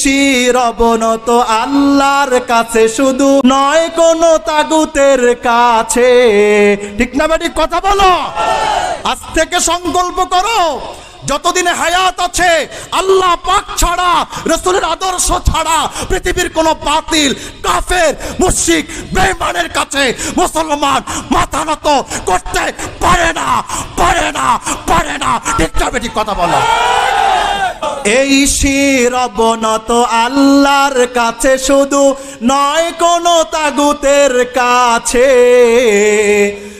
শির অবনত আল্লাহর কাছে শুধু নয়, কোনো তাগুতের কাছে। ঠিক না বেটি কথা বলো? আজ থেকে সংকল্প করো, যতদিনে হায়াত আছে, আল্লাহ পাক ছাড়া, রসুলের আদর্শ ছাড়া, পৃথিবীর কোনো বাতিল, কাফের, মুশরিক, বেঈমানের কাছে মুসলমান মাথা নত করতে পারে না পারে না পারে না। ঠিক কথা বলো। এই শির অবনত আল্লাহর কাছে শুধু নয়, কোনো তাগুতের কাছে।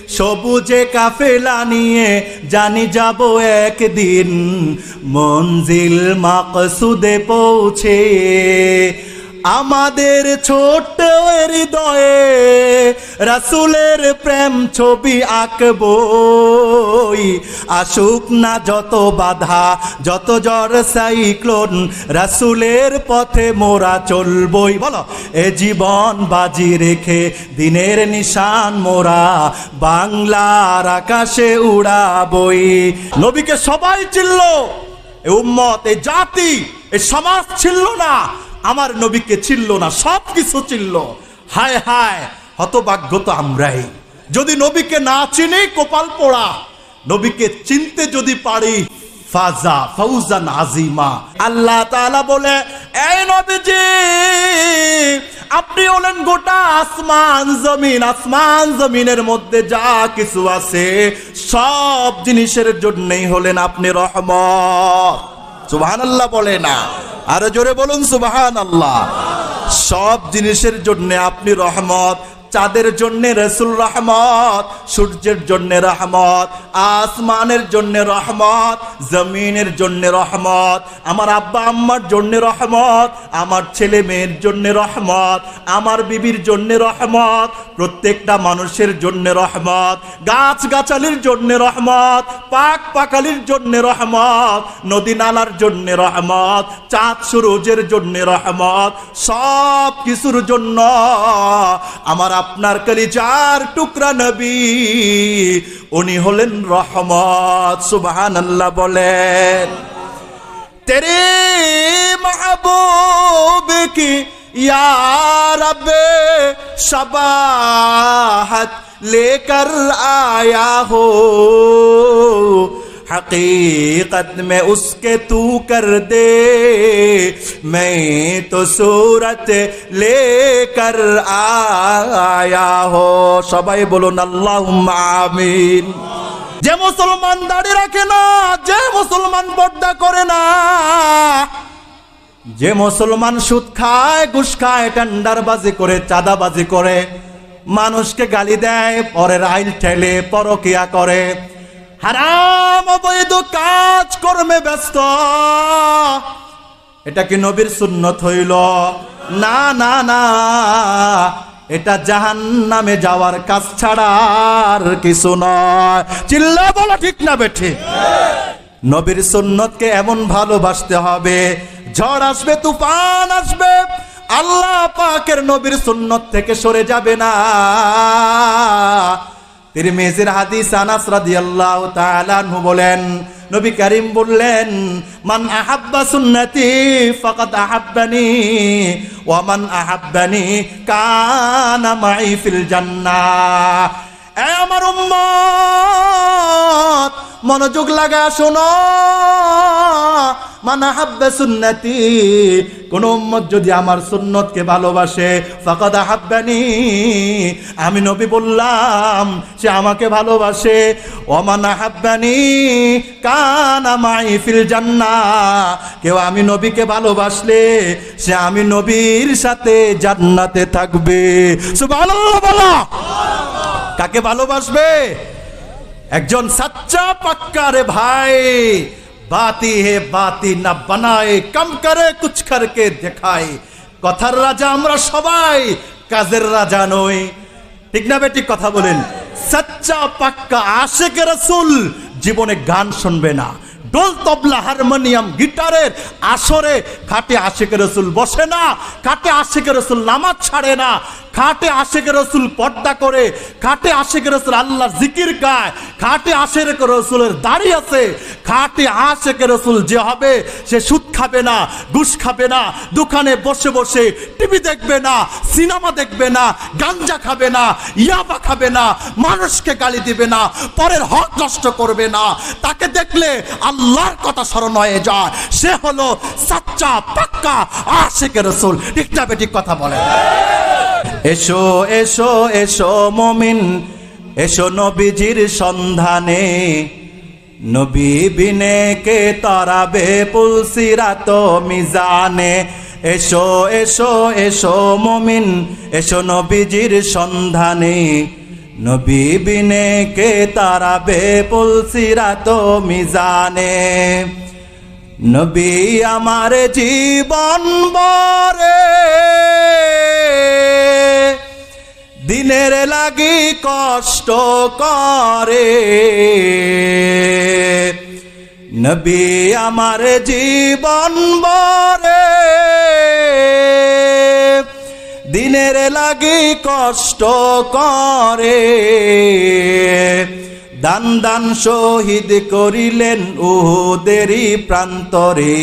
সবুজে কাফেলা নিয়ে জানি যাব একদিন, মঞ্জিল মাকসুদে পৌঁছে। আমাদের ছোট হৃদয়ে রাসুলের প্রেম ছবি আঁকবই আসুক না যত বাধা, যত জ্বর সাইক্লোন, রাসুলের পথে মোরা চলবই। বলো, এ জীবন বাজি রেখে দিনের নিশান মোরা বাংলার আকাশে উড়াবই। নবীকে সবাই চিনল, এ উম্মত, এ জাতি, এ সমাজ ছিল না আমার নবীকে চিনল না সব কিছু চিনল। হায় হায়, হতভাগ্য তো আমরাই। যদি নবীকে না চিনি, কপাল পোড়া। নবীকে চিনতে যদি পারি, ফাজা ফৌজান আজিমা আল্লাহ তাআলা বলে, এই নবীজি, আপনি হলেন গোটা আসমান জমিন। আসমান জমিনের মধ্যে যা কিছু আছে, সব জিনিসের জন্যই হলেন আপনি রহমত। সুবহান আল্লাহ বলে না। আরও জোরে বলুন সুবহান আল্লাহ সব জিনিসের জন্য আপনি রহমত চাঁদের জন্য রসুল রহমত সূর্যের জন্য রহমত আসমানের জন্য রহমত জমিনের জন্য রহমত আমার আব্বা আম্মার জন্য রহমত আমার ছেলে মেয়ের জন্য রহমত আমার বিবির জন্য রহমত প্রত্যেকটা মানুষের জন্য রহমত গাছ গাছালির জন্য রহমত পাক পাকালির জন্য রহমত নদী নালার জন্য রহমত চাঁদ সুরজের জন্য রহমত সব কিছুর জন্য আমার আপনার কলিজার টুকরা নবী। উনি হলেন রহমত সুবাহান আল্লাহ বলেন। তেরে মাহবুব কি ইয়ারবে সবাহত আয়া হো। हकीकत में उसके तू कर दे मैं तो सूरत लेकर आया हो সবাই বলুন আল্লাহুম্মা আমিন যে মুসলমান দাড়ি রাখে না যে মুসলমান পর্দা করে না যে মুসলমান সুদ খায় ঘুষ খায় টেন্ডারবাজি করে চাঁদাবাজি করে মানুষকে গালি দেয় পরের আইল ঠেলে পরকিয়া করে হারাম অবৈধ কাজ কর্মে ব্যস্ত। এটা কি নবীর সুন্নত হইল? না না না। এটা জাহান নামে যাওয়ার কাজ ছাড়া আর কিছু নয়। চিল্লা বলো ঠিক না বেঠি? নবীর সুন্নতকে এমন ভালোবাসতে হবে, ঝড় আসবে, তুফান আসবে, আল্লাহ পাকের নবীর সুন্নত থেকে সরে যাবে না। তিরমিজির হাদিস আনাস রাদিয়াল্লাহু তাআলা আনহু বলেন, নবী করিম বললেন, মান আহাব্বা সুন্নতি ফাকাদ আহাব্বানি, ওয়া মান আহাব্বানি কানা মাই ফিল জান্নাহ। আমার উম্মত, মনোযোগ লাগা শোনো। মানা হাব্বে সুন্নতি, কোন উম্মত যদি আমার সুন্নতকে ভালোবাসে, ফাকাদ হাব্বানি আমি নবী বললাম, সে আমাকে ভালোবাসে। ওমানা হাব্বানি কানা মাই ফিল জান্নাহ কেউ আমি নবীকে ভালোবাসলে, সে আমি নবীর সাথে জান্নাতে থাকবে। সুবহানাল্লাহ বলো। কাকে ভালোবাসবে? একজন সাচ্চা পাক্কা রে ভাই। বাতি হে বাতি না বানায়, কম করে কুছ করকে দেখায়। কথার রাজা আমরা সবাই, কাজের রাজা নই। ঠিক না বেটি, কথা বলেন। সাচ্চা পাক্কা আশেক রসুল জীবনে গান শুনবে না। ডোল তবলা, হারমোনিয়াম, গিটারের আসরে খাটে আশেক রসুল বসে না, খাটে আশেক রসুল নামাজ ছাড়ে না। খাটে আশেকের রসুল পর্দা করে, খাটে আশেকের রসুল আল্লাহর জিকির গায়, খাটে আশেকের রসুলের দাড়ি আছে, খাটে আশেকের রসুল যে হবে, সে সুদ খাবে না, ঘুষ খাবে না, দোকানে বসে বসে টিভি দেখবে না, সিনেমা দেখবে না, গাঞ্জা খাবে না, ইয়াবা খাবে না, মানুষকে গালি দিবে না, পরের হক নষ্ট করবে না। তাকে দেখলে আল্লাহর কথা স্মরণ হয়ে যায়। সে হলো সাচ্চা, পাক্কা আশেকের রসুল। ঠিক কথা বলে এসো এসো এসো মমিন, এসো নবীজির সন্ধানে। নবী বিনে কে তরাবে পুলসিরাত মিজানে। এসো এসো এসো মমিন, এসো নবীজির সন্ধানে। নবী বিনে কে তারাবে পুলসিরাত মিজানে। নবী আমার জীবন বরে। দিনের লাগি কষ্ট করে। নবী আমার জীবন বরে দিনের লাগি কষ্ট করে। দান দান শহীদ করিলেন উহুদেরই প্রান্তরে।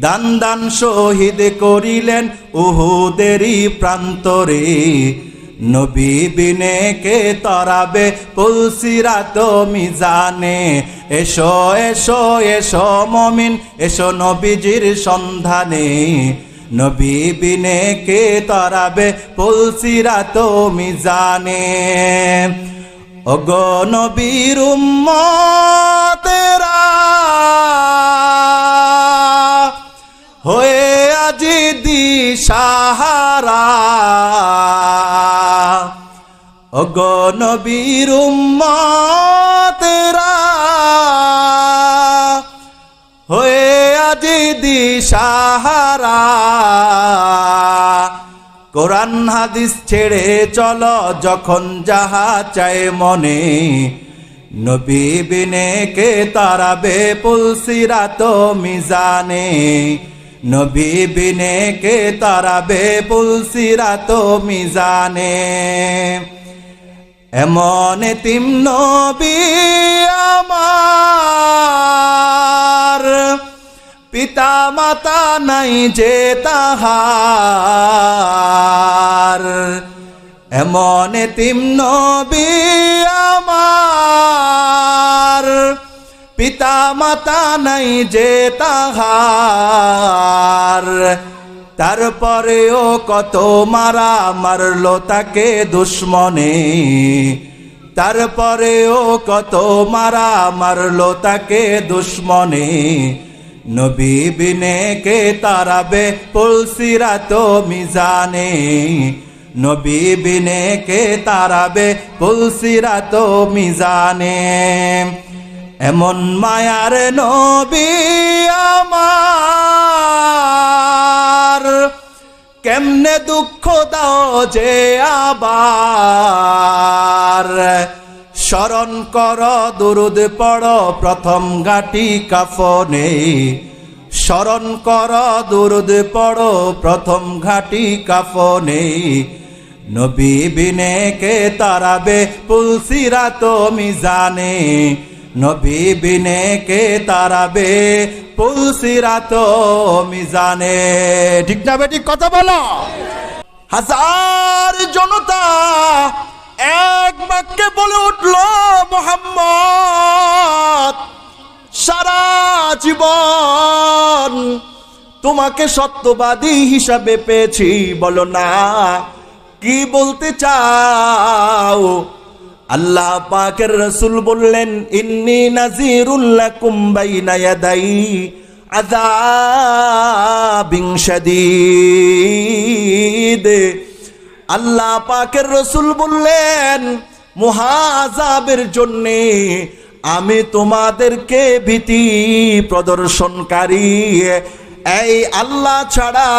দান দান শহীদ করিলেন উহুদেরই প্রান্তরে। নবী বিনে কে তরাবে পুলসিরাত মিজানে। এসো এসো এসো মমিন, এসো নবীজির সন্ধানে। নবী বিনে কে তরাবে পুলসিরাত মিজানে। অগ নবীর উম্মতেরা হয়ে আজি দিশাহারা ওগো নবীর উম্মতেরা হয়ে আজি দিশাহারা কোরআন হাদিস ছেড়ে চলো যখন যাহা চায় মনে। নবী বিনে কে তারাবে তো মিজানে। নবী বিনে কে তারাবে পুলসিরাত মিজানে। এমন তিম নবী আমার। পিতা মাতা নাই যে তাহার। এমন তিম নবী আমার। পিতা মাতা নাই যে তাহার। তারপরেও কত মারা মারলো তাকে দুশ্মনে। তারপরেও কত মারা মারলো তাকে দুশ্মনে। নবী বিনে কে তারাবে পুলসিরাত মিজানে। নবী বিনে কে তারাবে পুলসিরাত মিজানে। এমন মায়ার নবী আমার। কেমনে দুঃখ দাও যে আবার। স্মরণ কর, দুরুদ পড়, প্রথম ঘাটি কাফনে। স্মরণ কর, দুরুদ পড়, প্রথম ঘাটি কাফনে। নবী বিনে কে তারাবে, পুলসিরা তো মিজানে। নবী বিনে কে তারাবে তো মিজানে। ঠিক না বেটি, কথা বলো। হাজার জনতা এক বাক্যে বলে উঠল, মোহাম্মদ, সারা জীবন তোমাকে সত্যবাদী হিসাবে পেয়েছি। বলো না, কি বলতে চাও? আল্লাহ পাকের রসুল বললেন, ইন্নি ইয়াদাই আযাবিন শাদীদ। আল্লাহ পাকের রসুল বললেন মহাজাবের জন্যে আমি তোমাদেরকে ভীতি প্রদর্শনকারী। এই আল্লাহ ছাড়া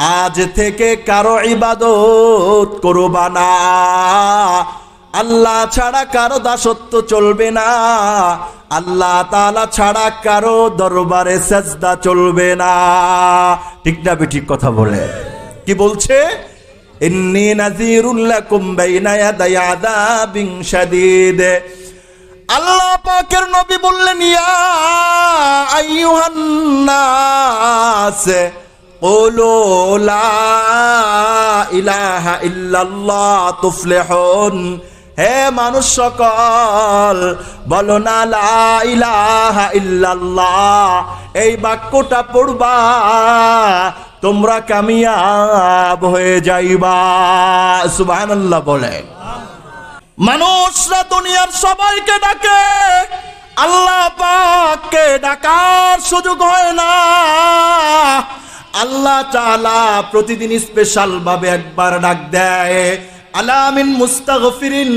আজ থেকে কারও ইবাদত করবা না। আল্লাহ ছাড়া কারও দাসত্ব চলবে না। আল্লাহ তালা ছাড়া কারও দরবারে সেজদা চলবে না। ঠিক না ঠিক কথা বলে কি বলছে? ইন্নি নাযীরুল লাকুম বাইনা ইয়াদাই আযাবিন শাদীদ। আল্লাহ পাকের নবী বললেন, ইয়া আইয়ুহান নাস। কুলু লা ইলাহা ইল্লাল্লাহ তুফলিহুন হে মানুষ সকল, বলো না ইলাহা ইল্লাল্লাহ। এই বাক্যটা পড়বা, তোমরা কামিয়াব হয়ে যাইবা। সুবহানাল্লাহ বলেন। মানুষরা দুনিয়ার সবাইকে ডাকে, আল্লাহ পাককে ডাকার সুযোগ হয় না। আল্লাহ তাআলা প্রতিদিন স্পেশাল ভাবে একবার ডাক দেয়। আলামিন মুস্তাগফিরিন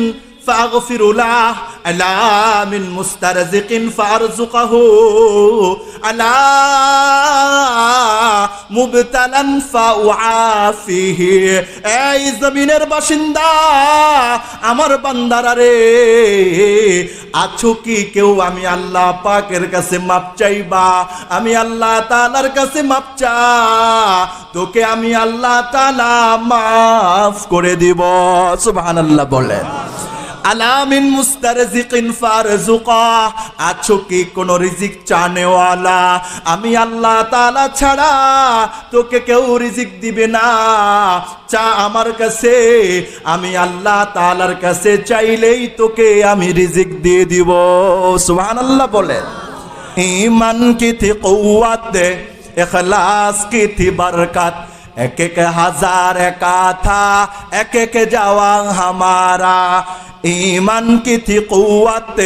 فاغفر له الا من مسترزق فارزقه الا মুবতালান ফাউআফিহি এই জমিনের বাসিন্দা আমার বান্দারা রে আছো কি কেউ আমি আল্লাহ পাকের কাছে মাপ চাইবা আমি আল্লাহ তাআলার কাছে মাপ চা তোকে আমি আল্লাহ তাআলা মাফ করে দিব সুবহানাল্লাহ বলেন আলামিন মুস্তারজিকিন ফারজুকা আছো কি কোন রিজিক চানেওয়ালা? আমি আল্লাহ তাআলা ছাড়া তোকে কেউ রিজিক দিবে না। চা আমার কাছে, আমি আল্লাহ তাআলার কাছে চাইলেই তোকে আমি রিজিক দিয়ে দিব। সুবহানাল্লাহ বলেন। ঈমান কি থি কুওয়াত দে ইখলাস কি থি বরকত? एक हजार का था एक एक जवान हमारा ईमान की थी कुव्वत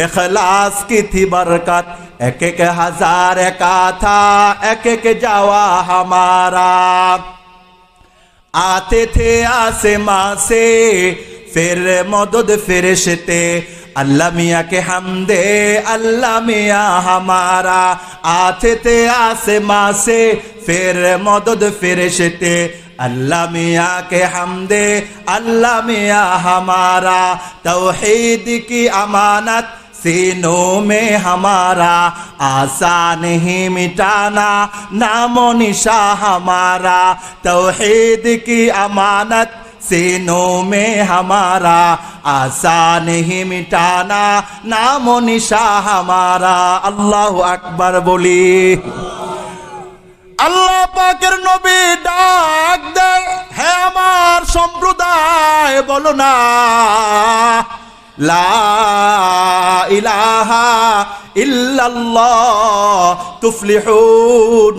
इखलास की थी बरकत एक एक हजार का था एक एक जवा हमारा आते थे आसमां से फिर मदद फिरिश्ते अल्लाह मियाँ के हमदे अल्लाह मियाँ हमारा आते थे आसमां से फिर मदद फिरिश्ते अल्लाह मियाँ के हमदे अल्लाह मियाँ हमारा तौहीद की अमानत सीनों में हमारा आसान ही मिटाना नामो निशा हमारा तौहीद की अमानत सीनों में हमारा आसान ही मिटाना नामो निशा हमारा अल्लाह अकबर बोली আল্লাহ পাকের নবী ডাক দেয় হে আমার সম্প্রদায় বলো না লা ইলাহা ইল্লাল্লাহ তুফলিহুন